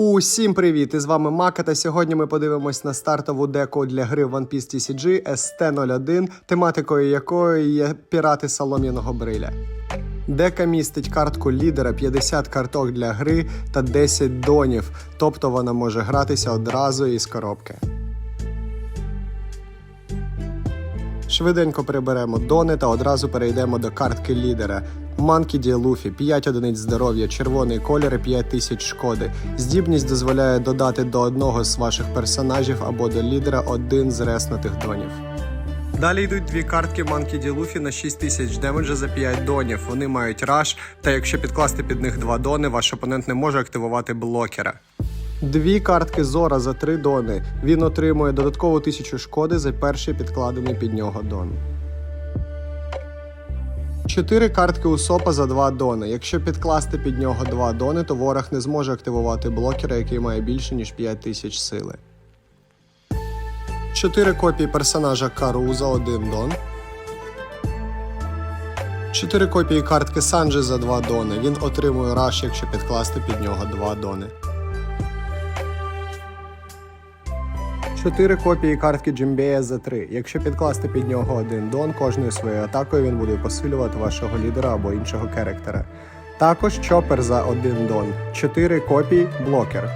Усім привіт! З вами Мака. Та сьогодні ми подивимось на стартову деку для гри One Piece TCG ST01, тематикою якої є пірати солом'яного бриля. Дека містить картку лідера, 50 карток для гри та 10 донів, тобто вона може гратися одразу із коробки. Швиденько приберемо дони та одразу перейдемо до картки лідера. Манкі Ді Луфі, 5 одиниць здоров'я, червоний колір і 5 тисяч шкоди. Здібність дозволяє додати до одного з ваших персонажів або до лідера один з реснутих донів. Далі йдуть дві картки Манкі Ді Луфі на 6 тисяч демеджа за 5 донів. Вони мають раш, та якщо підкласти під них два дони, ваш опонент не може активувати блокера. Дві картки Зора за 3 дони. Він отримує додаткову 1000 шкоди за перший підкладений під нього дон. Чотири картки Усопа за 2 дони. Якщо підкласти під нього 2 дони, то ворог не зможе активувати блокера, який має більше ніж 5000 сили. 4 копії персонажа Кару за 1 дон. 4 копії картки Санджи за 2 дони. Він отримує раш, якщо підкласти під нього 2 дони. 4 копії картки Джимбея за 3. Якщо підкласти під нього один дон, кожною своєю атакою він буде посилювати вашого лідера або іншого керектера. Також чопер за 1 дон. 4 копії блокер.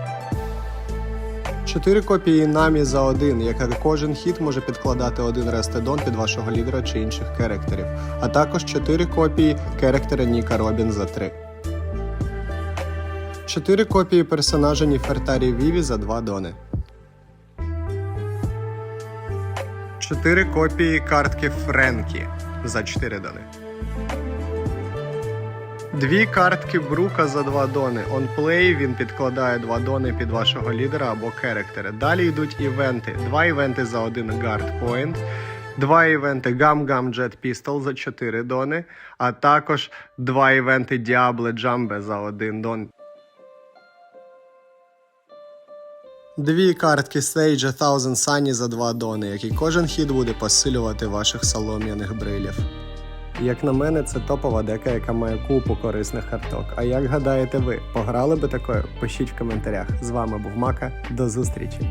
4 копії намі за 1, яка кожен хід може підкладати один рестедон під вашого лідера чи інших керектерів. А також 4 копії керектера Ніка Робін за 3. 4 копії персонажа Ніфертарі Віві за 2 дони. 4 копії картки Френкі за 4 дони. Дві картки Брука за 2 дони. Play він підкладає 2 дони під вашого лідера або керектера. Далі йдуть івенти. Два івенти за 1 Guard Point. Два івенти Gum Gum Jet Pistol за 4 дони, а також два івенти Diable Jumbe за 1 дон. Дві картки Sage A Thousand Sunny за 2 дони, які кожен хід буде посилювати ваших солом'яних брилів. Як на мене, це топова дека, яка має купу корисних карток. А як гадаєте ви, пограли би такою? Пишіть в коментарях. З вами був Мака. До зустрічі!